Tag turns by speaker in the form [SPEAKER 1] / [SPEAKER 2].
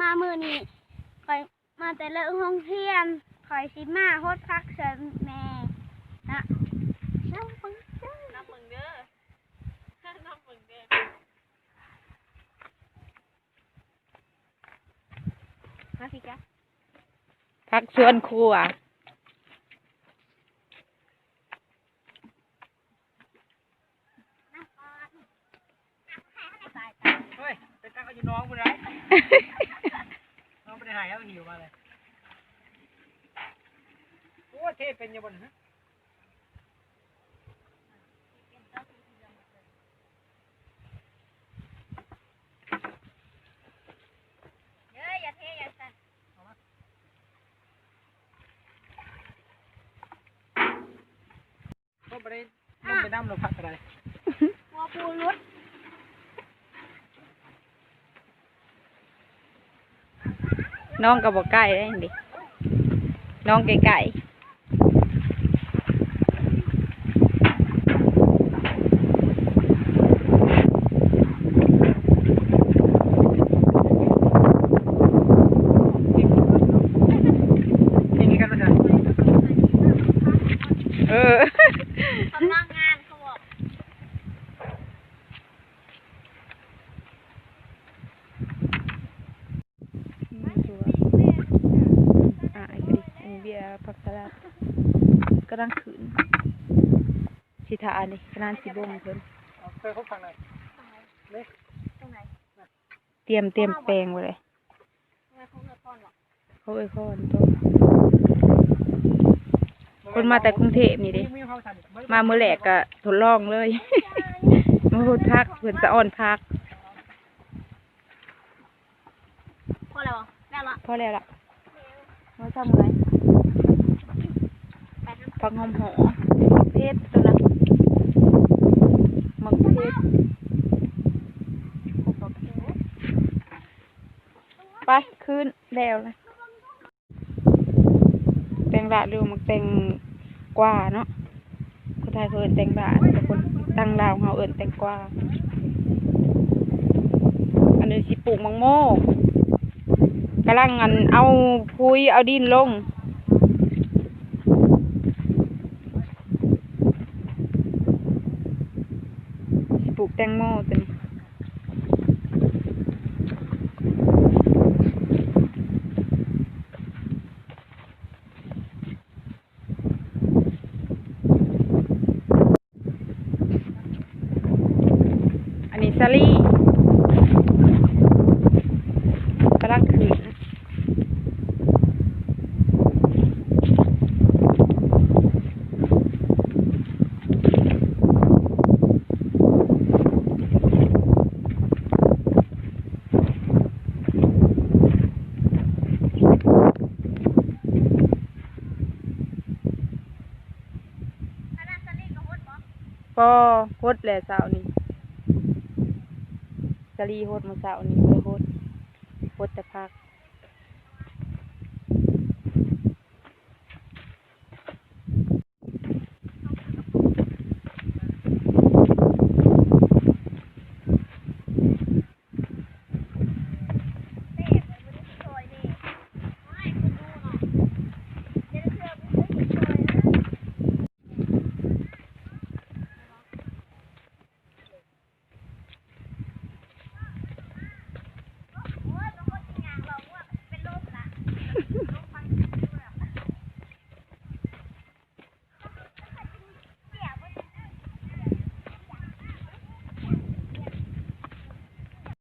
[SPEAKER 1] มามือนี้คอยมาแต่เลิกห้องเทียนคอยสิมาโฮดพักเชิญแม่นะน้ำปังจ้า
[SPEAKER 2] น้ำมึงเด้อน้ำมึงเด้อ
[SPEAKER 1] มาสิจ้ะ
[SPEAKER 3] พักชวนครัว
[SPEAKER 4] เฮ้ยไปตั้งเอาอยู่น้องกูไรน้อง ไปได้หายแล้วหิวมาเลยโอ้เทศเป็นยังบนฮะ
[SPEAKER 1] เด้ออย่าเทอย่าสั่น
[SPEAKER 4] ก็ไปได้ลงไปน้ำลงพักอะไร
[SPEAKER 1] หัวปูรุด
[SPEAKER 3] น้องก็บบอกใกล้ได้ดิน้องไก่
[SPEAKER 4] ไกันมาเอ
[SPEAKER 3] ออ
[SPEAKER 1] กำลังงานเขาบอก
[SPEAKER 3] อะไอ้ก็ดิอันนี้เบียร์ผั กสลัดกำลังขืนสิทาอันนี้กำลังสิบงเพิ่น
[SPEAKER 4] เอาเคยเขาฟังหน่อยเล็ก
[SPEAKER 1] ตรงไหน
[SPEAKER 3] เตรียมเตรียมแปลงไว้เลย
[SPEAKER 1] ทำไมเขาเงินก้อนหรอ
[SPEAKER 3] เขาเอ้ยเขาอันโตคนมาแต่กรุงเทพนี่เดิ
[SPEAKER 4] มีเขาทัน
[SPEAKER 3] มาเมื่อแหลกก็ทดลองเลยมาพูดพักเพิ่นสะอ่อนพัก
[SPEAKER 1] พอแล้วเหรอแล้วละ
[SPEAKER 3] พอแล้วล่ะมาทำอะไร
[SPEAKER 1] ไปทำ
[SPEAKER 3] ผักหอมหอมมักเพชรตัวนั้นมักเพชรไปขึ้นแล้วเลยแตงละหรือมักแตงกว่าเนาะคนไทยเขาเอิ้นแตงละแต่คนตั้งลาวเขาเอิ้นแตงกว่าอันนี้สิปลูกมังโม่กำลังอันเอาพุยเอาดินลง สิ ปลูกแตงโมตัวนี้อันนี้ซาลี่กำลังขืน ปอโคตรแหละสาวนี่กะลีโคตรมาสาวนี่บ่ได้โฮดโฮดแต่พัก